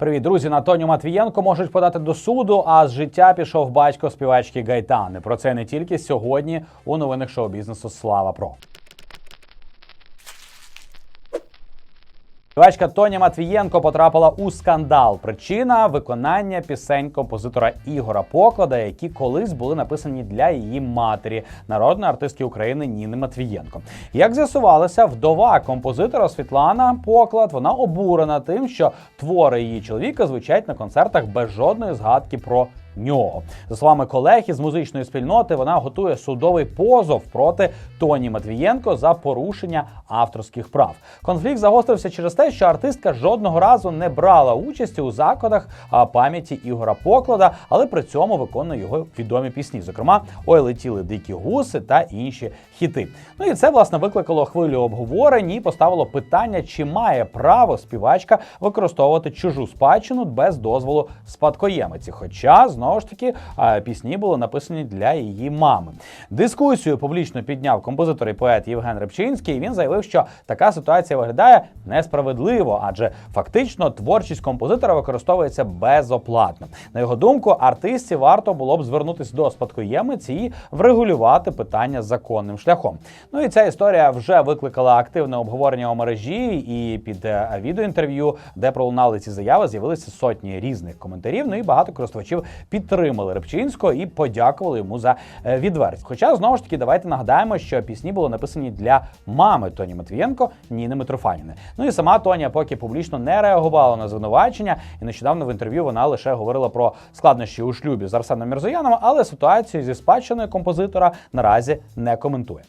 Привіт, друзі! На Тоню Матвієнко можуть подати до суду. А з життя пішов батько співачки Гайтани. Про це не тільки сьогодні у новинах шоу-бізнесу. Слава Про. Співачка Тоня Матвієнко потрапила у скандал. Причина виконання пісень композитора Ігора Поклада, які колись були написані для її матері, народної артистки України Ніни Матвієнко. Як з'ясувалося, вдова композитора Світлана Поклад вона обурена тим, що твори її чоловіка звучать на концертах без жодної згадки про. Нього за словами колег із музичної спільноти, вона готує судовий позов проти Тоні Матвієнко за порушення авторських прав. Конфлікт загострився через те, що артистка жодного разу не брала участі у закладах пам'яті Ігора Поклада, але при цьому виконує його відомі пісні, зокрема Ой летіли дикі гуси та інші хіти. Ну і це власне викликало хвилю обговорень і поставило питання, чи має право співачка використовувати чужу спадщину без дозволу спадкоємиці. Хоча знову ж таки пісні були написані для її мами. Дискусію публічно підняв композитор і поет Євген Рибчинський. і Він заявив, що така ситуація виглядає несправедливо, адже фактично творчість композитора використовується безоплатно. На його думку, артистці варто було б звернутися до спадкоємиці і врегулювати питання законним шляхом. Ну і ця історія вже викликала активне обговорення у мережі, і під е, відеоінтерв'ю, де пролунали ці заяви, з'явилися сотні різних коментарів. Ну і багато користувачів підтримали Рибчинського і подякували йому за е, відвертість. Хоча знову ж таки, давайте нагадаємо, що пісні були написані для мами Тоні Матвієнко Ніни Митрофаніни. Ну і сама Тоня поки публічно не реагувала на звинувачення, і нещодавно в інтерв'ю вона лише говорила про складнощі у шлюбі з Арсеном Мірзояном, але ситуацію зі спадщиною композитора наразі не коментує.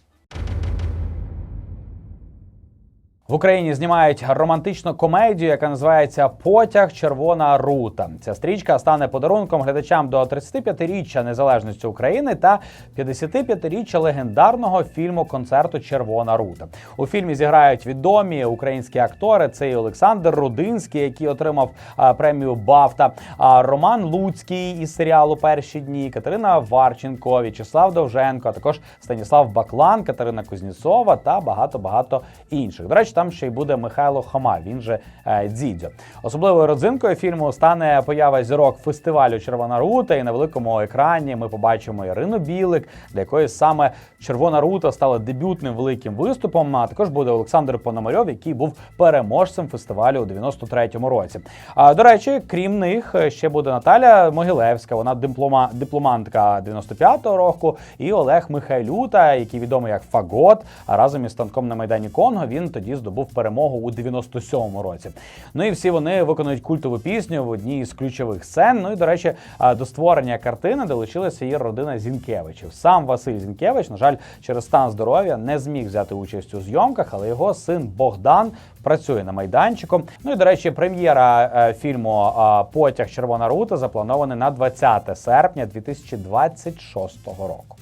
В Україні знімають романтичну комедію, яка називається Потяг Червона рута. Ця стрічка стане подарунком глядачам до 35-річчя незалежності України та 55-річчя легендарного фільму концерту Червона рута. У фільмі зіграють відомі українські актори. Це і Олександр Рудинський, який отримав премію Бафта, а Роман Луцький із серіалу Перші дні, Катерина Варченко, В'ячеслав Довженко, а також Станіслав Баклан, Катерина Кузнєцова та багато багато інших. До речі, там ще й буде Михайло Хома. Він же е, Дзідзьо. Особливою родзинкою фільму стане поява зірок фестивалю Червона рута. І на великому екрані ми побачимо Ірину Білик, для якої саме Червона рута стала дебютним великим виступом. А також буде Олександр Пономарьов, який був переможцем фестивалю у 93-му році. А до речі, крім них е, ще буде Наталя Могилевська. Вона диплома дипломантка 95-го року, і Олег Михайлюта, який відомий як Фагот. А разом із станком на майдані Конго він тоді здобув перемогу у 97-му році. Ну і всі вони виконують культову пісню в одній із ключових сцен. Ну і до речі, до створення картини долучилася її родина Зінкевичів. Сам Василь Зінкевич, на жаль, через стан здоров'я не зміг взяти участь у зйомках, але його син Богдан працює на майданчику. Ну і до речі, прем'єра е, фільму Потяг Червона рута запланована на 20 серпня 2026 року.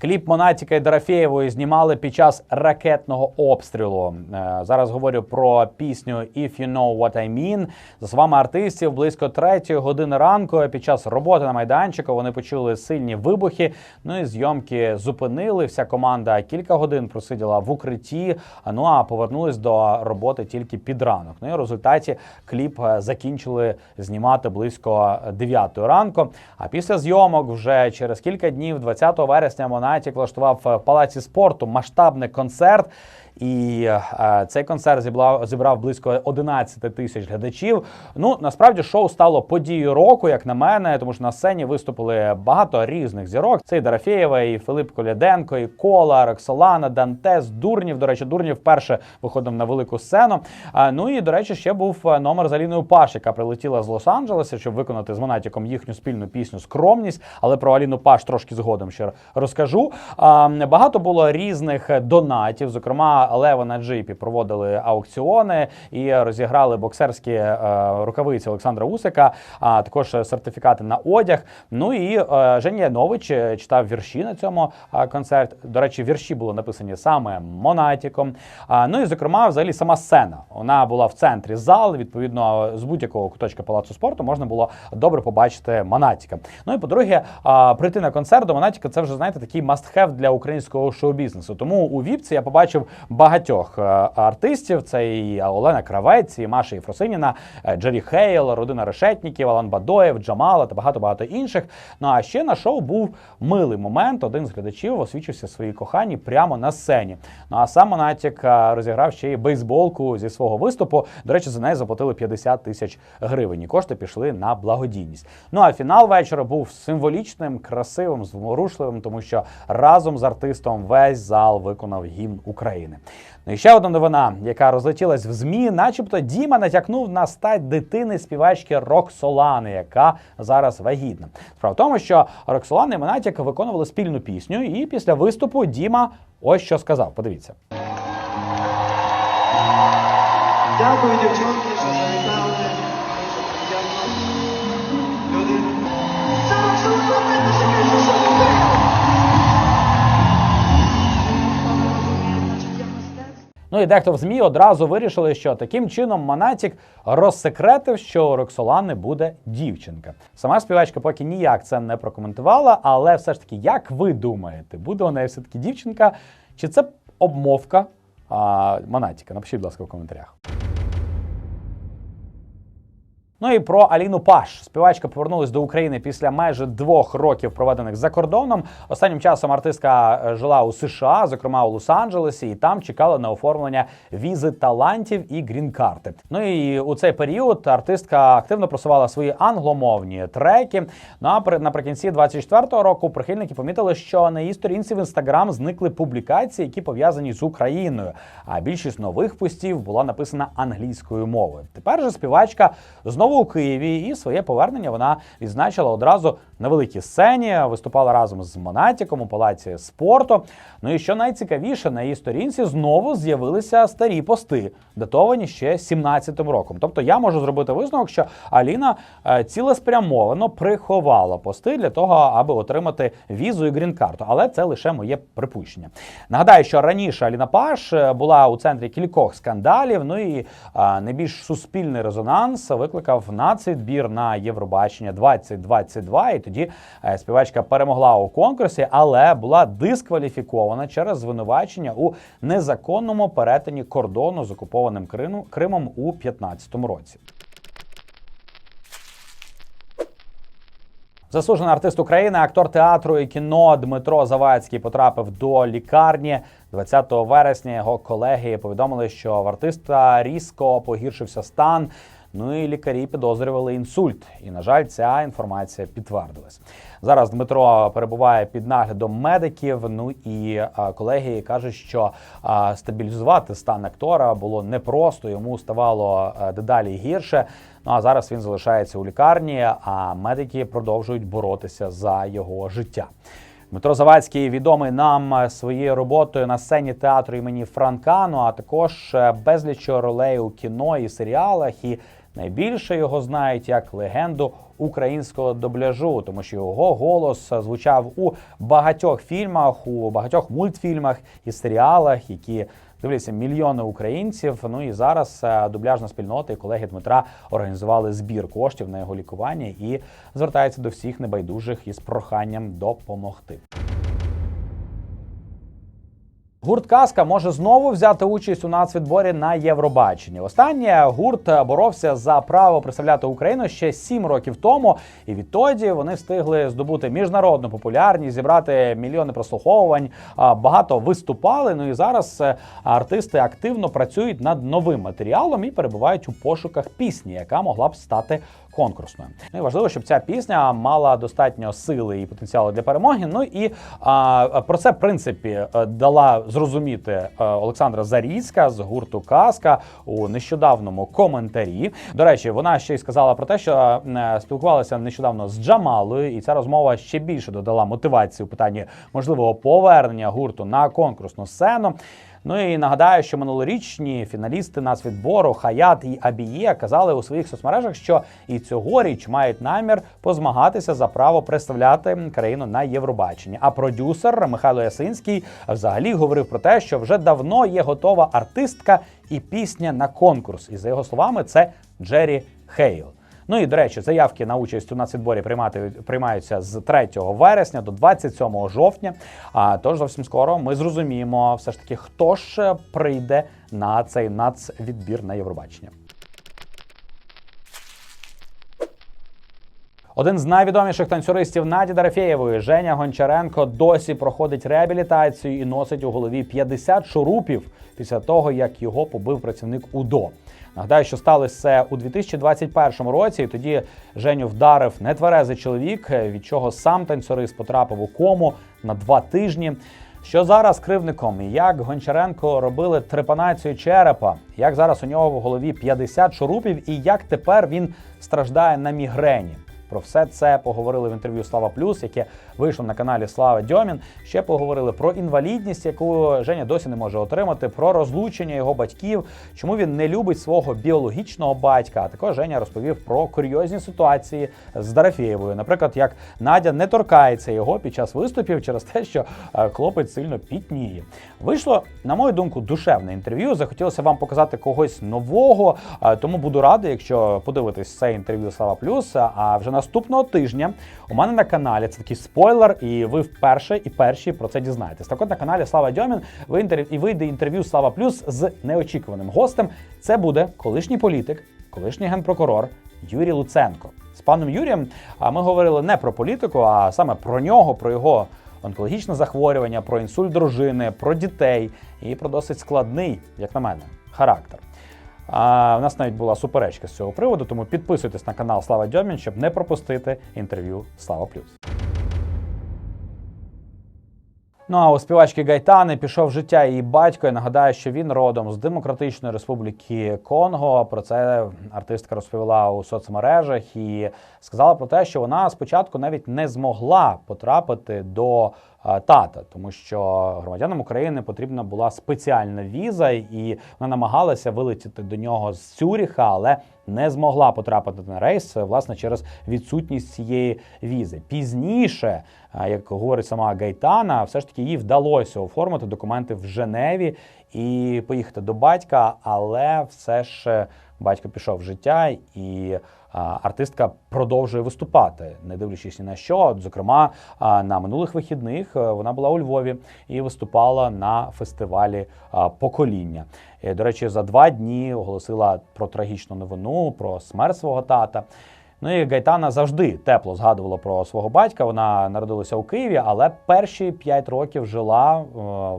Кліп Монатіка і Дорофєєвої знімали під час ракетного обстрілу. Е, Зараз говорю про пісню «If you know what I mean». За словами артистів, близько третьої години ранку під час роботи на майданчику вони почули сильні вибухи. Ну і зйомки зупинили. Вся команда кілька годин просиділа в укритті. Ну а повернулись до роботи тільки під ранок. Ну і в результаті кліп е, закінчили знімати близько 9 ранку. А після зйомок вже через кілька днів, 20 вересня, Монатік влаштував в палаці спорту масштабний концерт. І е, цей концерт зібрав, зібрав близько 11 тисяч глядачів. Ну насправді шоу стало подією року, як на мене, тому що на сцені виступили багато різних зірок. Це і Дорофєєва, і Филип Коляденко, і Кола, Роксолана, Дантес, Дурнів. До речі, Дурнів вперше виходив на велику сцену. Ну і до речі, ще був номер з Аліною Паш, яка прилетіла з Лос-Анджелеса, щоб виконати з Монатіком їхню спільну пісню Скромність. Але про Аліну Паш трошки згодом ще розкажу. Багато було різних донатів, зокрема. Лева на джипі проводили аукціони і розіграли боксерські е, рукавиці Олександра Усика, а також сертифікати на одяг. Ну і е, Женя Янович читав вірші на цьому е, концерті. До речі, вірші були написані саме Монатіком. Ну і зокрема, взагалі сама сцена. Вона була в центрі зал. Відповідно, з будь-якого куточка палацу спорту можна було добре побачити Монатіка. Ну і по-друге, прийти на концерт до Монатіка це вже знаєте такий must-have для українського шоу-бізнесу. Тому у Віпці я побачив багатьох е, артистів. Це і Олена Кравець, і Маша Єфросиніна, е, Джері Хейл, родина Решетніків, Алан Бадоєв, Джамала та багато багато інших. Ну а ще на шоу був милий момент. Один з глядачів освічився своїй коханій прямо на сцені. Ну а сам Монатік е, розіграв ще й бейсболку зі свого виступу. До речі, за неї заплатили 50 тисяч гривень. І кошти пішли на благодійність. Ну а фінал вечора був символічним, красивим, зворушливим, тому що разом з артистом весь зал виконав гімн України. Ну і ще одна новина, яка розлетілась в змі, начебто Діма натякнув на стать дитини співачки Роксолани, яка зараз вагітна. Справа в тому, що Роксолана і Монатік виконували спільну пісню, і після виступу Діма ось що сказав. Подивіться. Дякую, дівчонки, Ну і дехто в ЗМІ одразу вирішили, що таким чином Монатік розсекретив, що у Роксолани буде дівчинка. Сама співачка поки ніяк це не прокоментувала, але все ж таки, як ви думаєте, буде у неї все-таки дівчинка, чи це обмовка а, Монатіка? Напишіть, будь ласка, в коментарях. Ну і про Аліну Паш. Співачка повернулась до України після майже двох років проведених за кордоном. Останнім часом артистка е, жила у США, зокрема у Лос-Анджелесі, і там чекала на оформлення візи талантів і грін-карти. Ну і у цей період артистка активно просувала свої англомовні треки. Ну а при- наприкінці 24-го року прихильники помітили, що на її сторінці в інстаграм зникли публікації, які пов'язані з Україною. А більшість нових постів була написана англійською мовою. Тепер же співачка знову у Києві, і своє повернення вона відзначила одразу на великій сцені. Виступала разом з Монатіком у палаці спорту. Ну і що найцікавіше, на її сторінці знову з'явилися старі пости, датовані ще 17-м роком. Тобто я можу зробити висновок, що Аліна е, цілеспрямовано приховала пости для того, аби отримати візу і грін-карту. Але це лише моє припущення. Нагадаю, що раніше Аліна Паш е, була у центрі кількох скандалів. Ну і е, найбільш суспільний резонанс викликав нацвідбір на Євробачення 2022. І тоді е, співачка перемогла у конкурсі, але була дискваліфікована через звинувачення у незаконному перетині кордону з окупованим Крину- Кримом у 2015 році. Заслужений артист України, актор театру і кіно Дмитро Завадський потрапив до лікарні. 20 вересня його колеги повідомили, що в артиста різко погіршився стан. Ну і лікарі підозрювали інсульт. І, на жаль, ця інформація підтвердилась. Зараз Дмитро перебуває під наглядом медиків. Ну і колеги кажуть, що стабілізувати стан актора було непросто. Йому ставало а, дедалі гірше. Ну а зараз він залишається у лікарні, а медики продовжують боротися за його життя. Дмитро Завадський відомий нам своєю роботою на сцені театру імені Франка, ну а також е, безліч ролей у кіно і серіалах. І найбільше його знають як легенду українського дубляжу, тому що його голос звучав у багатьох фільмах, у багатьох мультфільмах і серіалах, які дивляться мільйони українців. Ну і зараз е, дубляжна спільнота і колеги Дмитра організували збір коштів на його лікування і звертається до всіх небайдужих із проханням допомогти. Гурт Казка може знову взяти участь у нацвідборі на Євробаченні. Останнє гурт боровся за право представляти Україну ще сім років тому, і відтоді вони встигли здобути міжнародну популярність, зібрати мільйони прослуховувань, багато виступали. Ну і зараз е, артисти активно працюють над новим матеріалом і перебувають у пошуках пісні, яка могла б стати конкурсною. Ну і важливо, щоб ця пісня мала достатньо сили і потенціалу для перемоги. Ну і а, про це в принципі е, дала зрозуміти е, Олександра Заріцька з гурту Казка у нещодавному коментарі. До речі, вона ще й сказала про те, що е, спілкувалася нещодавно з Джамалою, і ця розмова ще більше додала мотивації у питанні можливого повернення гурту на конкурсну сцену. Ну і нагадаю, що минулорічні фіналісти нацвідбору Хаят і Абіє казали у своїх соцмережах, що і цьогоріч мають намір позмагатися за право представляти країну на Євробаченні. А продюсер Михайло Ясинський взагалі говорив про те, що вже давно є готова артистка і пісня на конкурс. І за його словами, це Джері Хейл. Ну і до речі, заявки на участь у нацвідборі приймати приймаються з 3 вересня до 27 жовтня. А тож зовсім скоро ми зрозуміємо все ж таки, хто ж прийде на цей нацвідбір на Євробачення. Один з найвідоміших танцюристів Наді Дарафєєвої, Женя Гончаренко, досі проходить реабілітацію і носить у голові 50 шурупів після того, як його побив працівник УДО. Нагадаю, що сталося це у 2021 році. і Тоді Женю вдарив нетверезий чоловік, від чого сам танцюрист потрапив у кому на два тижні. Що зараз кривником як Гончаренко робили трепанацію черепа, як зараз у нього в голові 50 шурупів, і як тепер він страждає на мігрені. Про все це поговорили в інтерв'ю Слава Плюс, яке вийшло на каналі Слава Дьомін. Ще поговорили про інвалідність, яку Женя досі не може отримати, про розлучення його батьків, чому він не любить свого біологічного батька. А також Женя розповів про курйозні ситуації з Дарафєєвою. Наприклад, як Надя не торкається його під час виступів через те, що е, хлопець сильно пітніє. Вийшло, на мою думку, душевне інтерв'ю. Захотілося вам показати когось нового, е, тому буду радий, якщо подивитесь це інтерв'ю Слава Плюс. А вже наступного тижня у мене на каналі це такий спойлер, і ви вперше і перші про це дізнаєтесь. Так от на каналі Слава Дьомін ви і вийде інтерв'ю Слава Плюс з неочікуваним гостем. Це буде колишній політик, колишній генпрокурор Юрій Луценко. З паном Юрієм ми говорили не про політику, а саме про нього, про його онкологічне захворювання, про інсульт дружини, про дітей і про досить складний, як на мене, характер. А у нас навіть була суперечка з цього приводу, тому підписуйтесь на канал Слава Дьомін, щоб не пропустити інтерв'ю Слава Плюс. Ну а у співачки Гайтани пішов життя її батько. Я нагадаю, що він родом з Демократичної Республіки Конго. Про це артистка розповіла у соцмережах і сказала про те, що вона спочатку навіть не змогла потрапити до тата, тому що громадянам України потрібна була спеціальна віза, і вона намагалася вилетіти до нього з Цюріха, але не змогла потрапити на рейс власне через відсутність цієї візи. Пізніше, е, як говорить сама Гайтана, все ж таки їй вдалося оформити документи в Женеві і поїхати до батька, але все ж е, батько пішов в життя і. а, Артистка продовжує виступати, не дивлячись ні на що. Зокрема, а, на минулих вихідних е, вона була у Львові і виступала на фестивалі а, покоління. Е, До речі, за два дні оголосила про трагічну новину, про смерть свого тата. Ну і Гайтана завжди тепло згадувала про свого батька. Вона народилася у Києві, але перші п'ять років жила е,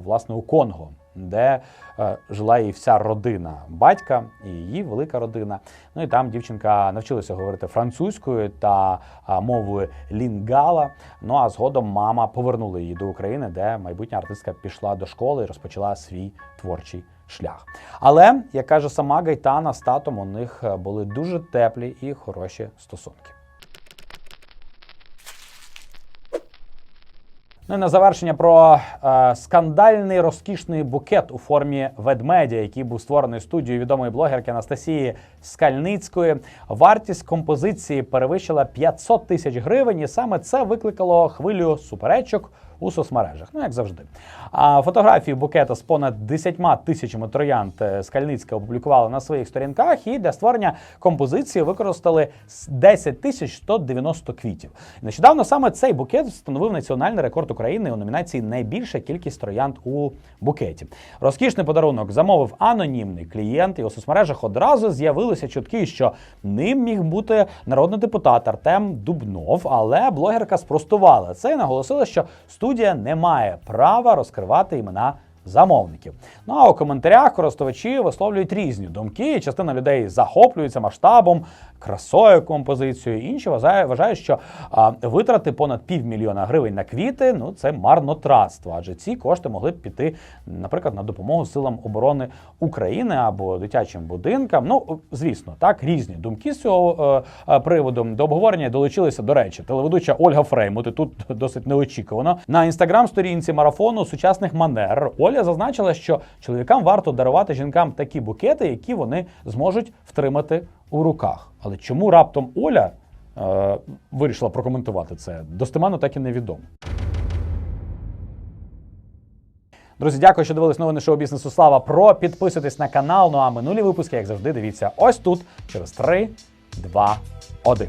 власне у Конго, де е, жила її вся родина батька і її велика родина. Ну і там дівчинка навчилася говорити французькою та а, мовою лінгала. Ну а згодом мама повернула її до України, де майбутня артистка пішла до школи і розпочала свій творчий шлях. Але, як каже сама Гайтана, з татом у них е, були дуже теплі і хороші стосунки. Ну і на завершення про е, скандальний розкішний букет у формі ведмедя, який був створений студією відомої блогерки Анастасії Скальницької. Вартість композиції перевищила 500 тисяч гривень, і саме це викликало хвилю суперечок у соцмережах. Ну як завжди. А фотографії букета з понад 10 тисячами троянд е, Скальницька опублікувала на своїх сторінках, і для створення композиції використали с- 10 тисяч 190 квітів. Нещодавно саме цей букет встановив національний рекорд України у номінації Найбільша кількість троянд у букеті. Розкішний подарунок замовив анонімний клієнт, і у соцмережах одразу з'явилися чутки, що ним міг бути народний депутат Артем Дубнов, але блогерка спростувала це і наголосила, що студія не має права розкривати імена. Замовників. Ну а у коментарях користувачі висловлюють різні думки. Частина людей захоплюється масштабом, красою композицією. Інші вважають, що а, витрати понад півмільйона гривень на квіти ну це марнотратство, адже ці кошти могли б піти, наприклад, на допомогу силам оборони України або дитячим будинкам. Ну, звісно, так різні думки з цього е, е, приводу. До обговорення долучилися, до речі, телеведуча Ольга Фреймут. І тут досить неочікувано. На інстаграм-сторінці марафону сучасних манер Оля зазначила, що чоловікам варто дарувати жінкам такі букети, які вони зможуть втримати у руках. Але чому раптом Оля е, вирішила прокоментувати це? Достеменно так і невідомо. Друзі, дякую, що дивились новини шоу бізнесу Слава Про. Підписуйтесь на канал. Ну а минулі випуски, як завжди, дивіться ось тут через 3, 2, 1.